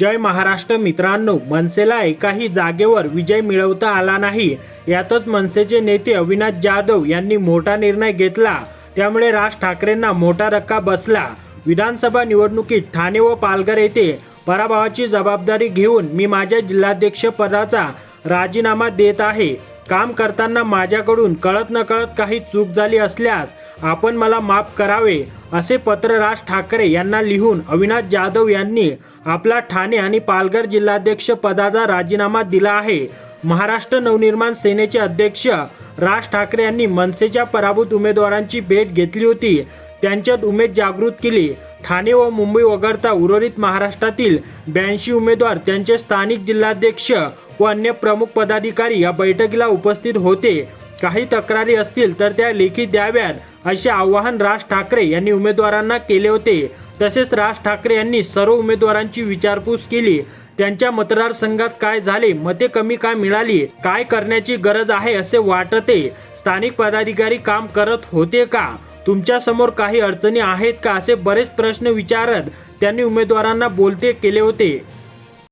जय महाराष्ट्र मित्रांनो मनसेला एकाही जागेवर विजय मिळवता आला नाही. यातच मनसेचे नेते अविनाश जाधव यांनी मोठा निर्णय घेतला. त्यामुळे राज ठाकरेंना मोठा धक्का बसला. विधानसभा निवडणुकीत ठाणे व पालघर येथे पराभवाची जबाबदारी घेऊन मी माझ्या जिल्हाध्यक्ष पदाचा राजीनामा देत आहे. काम करताना माझ्याकडून कळत नकळत काही चूक झाली असल्यास आपण मला माफ करावे असे पत्र राज ठाकरे यांना लिहून अविनाश जाधव यांनी आपला ठाणे आणि पालघर जिल्हाध्यक्ष पदाचा राजीनामा दिला आहे. महाराष्ट्र नवनिर्माण सेनेचे अध्यक्ष राज ठाकरे यांनी मनसेच्या पराभूत उमेदवारांची भेट घेतली होती. त्यांच्यात उमेद जागृत केली. ठाणे व मुंबई वगळता उर्वरित महाराष्ट्रातील ब्याऐंशी उमेदवार त्यांचे स्थानिक जिल्हाध्यक्ष व अन्य प्रमुख पदाधिकारी या बैठकीला उपस्थित होते. काही तक्रारी असतील तर त्या लेखी द्याव्यात असे आवाहन राज ठाकरे यांनी उमेदवारांना केले होते. तसेच राज ठाकरे यांनी सर्व उमेदवारांची विचारपूस केली. त्यांच्या मतदारसंघात काय झाले मते कमी काय मिळाली काय करण्याची गरज आहे असे वाटते. स्थानिक पदाधिकारी काम करत होते का? तुमच्यासमोर काही अडचणी आहेत का असे बरेच प्रश्न विचारत त्यांनी उमेदवारांना बोलते केले होते.